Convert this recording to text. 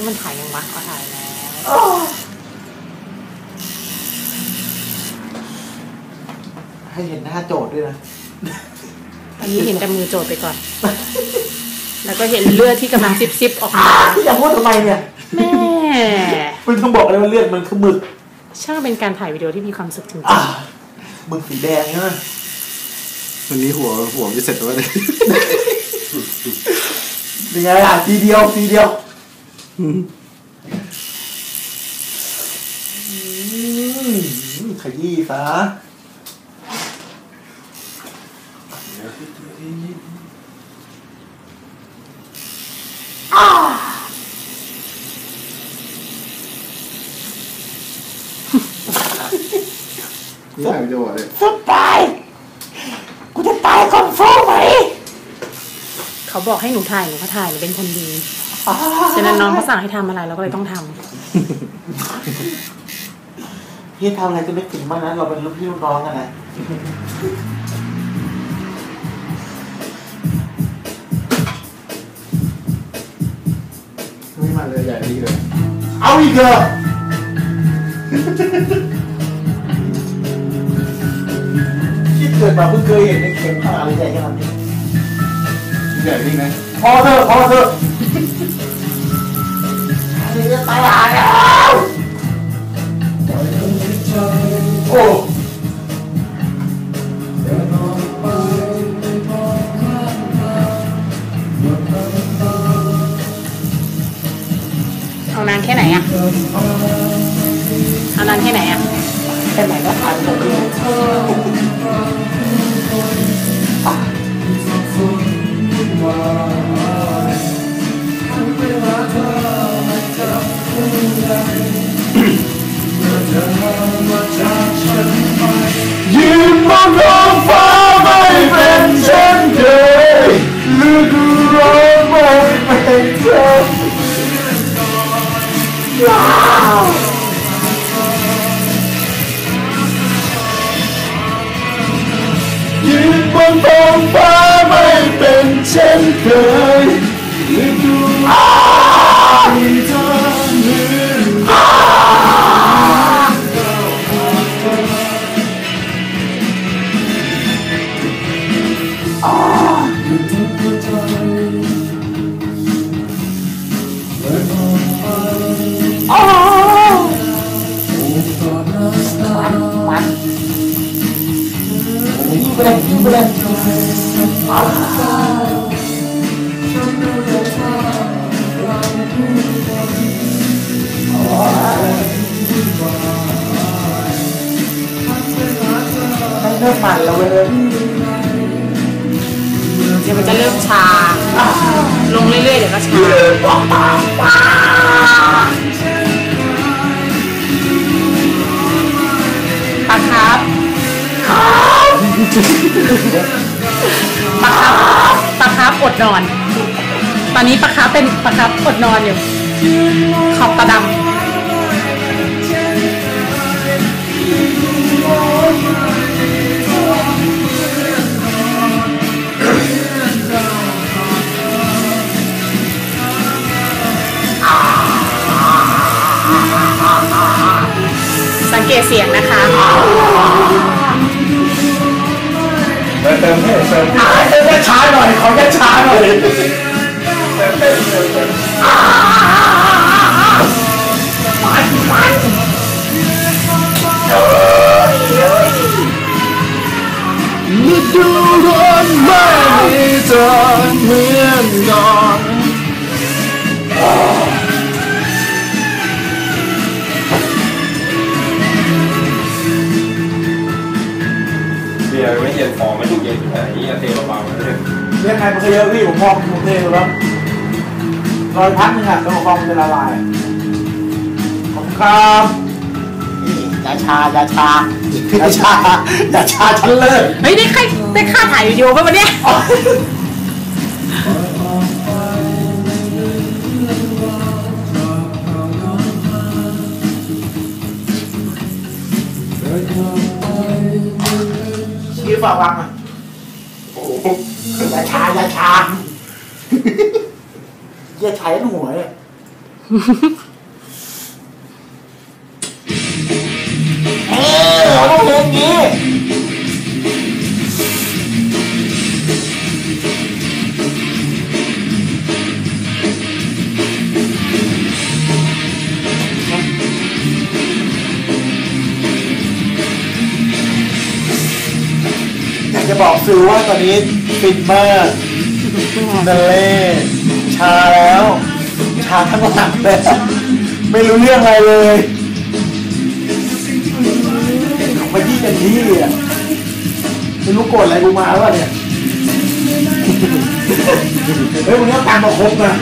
ให้มันถ่ายยังวะเอาถ่ายแล้วให้เห็นหน้าโจทย์ด้วยนะตอนนี้เห็นแต่มือโจทย์ไปก่อน แล้วก็เห็นเลือดที่กำลังซิบซิบๆออกมาอย่าพูดทำไมเนี่ย แม่มันต้องบอกเลยว่าเลือดมันคือหมึก ช่างเป็นการถ่ายวิดีโอที่มีความสุขจริงอ่าหมึกสีแดงใช่ไหมวันนี้หัวหัวจะเสร็จแล้วเนี่ยยังไงล่ะทีเดียวทีเดียวอืม ขยี้ซะนี่ถ่ายวิดีโอเลยสุดตายกูจะตายก่อนสู้ไหมๆเขาบอกให้หนูถ่ายหนูก็ถ่ายหนูเป็นคนดี ฉะนั้นน้องเขาสั่งให้ทำอะไรเราก็เลยต้องทำพี่ทำอะไรจะนึกถึงบ้างนะเราเป็นลูกพี่ลูกน้องกันนะไม่มาเลยใหญ่ดีเลยเอาอีกเหรอที่เกิดมาเพิ่งเคยเห็นในเข็มขนาดใหญ่ขนาดนี้ใหญ่ดีนะพอเถอะพอเถอะ อันนี้จะตายหาแล้วโอ้เอานา เป็นเช่นเคยฤดูที่ เธอเหมือนมันยิงไปเลยยิงไปเลยไม่เริ่มมันแล้วเว้ยเดี๋ยวมันจะเริ่มชา ลงเรื่อยๆเดี๋ยวก็ชาปลาครับ นอน ตอนนี้ปลาครับเป็นปลาครับอดนอนอยู่ ขอบตาดำสังเกตเสียงนะคะ เติมเติมให้เติมอ่าเต้นช้าหน่อยขอแค่ช้าหน่อยฤดูร้อนไม่มีเธอเหมือนก่อน ไม่ถูกเย็นที่ไหนนี่เทเบาๆเลยเรื่องไงมันก็เยอะพี่ผมมองผมเทแล้วรอยพัดนึงอะแล้วฟองมันจะละลายขอบคุณครับนี่อย่าชาอย่าชาอย่าชาอย่าชาฉันเลิกเฮ้ยได้ค่าได้ค่าถ่ายวิดีโอป่ะวันเนี้ยชี้ฝากวางอะโอ้โหอย่าชาอย่าชาอย่าใช้หัวเนี่ย บอกสื่อว่าตอนนี้ฟินมากเนเล่ชาแล้ว ชาทั้งหลังเลยไม่รู้เรื่องอะไรเลยไปที่กันที่อะไม่รู้โกรธอะไรกูมาแล้วเนี่ยเฮ้ยมึงต้ตามมาครบนะ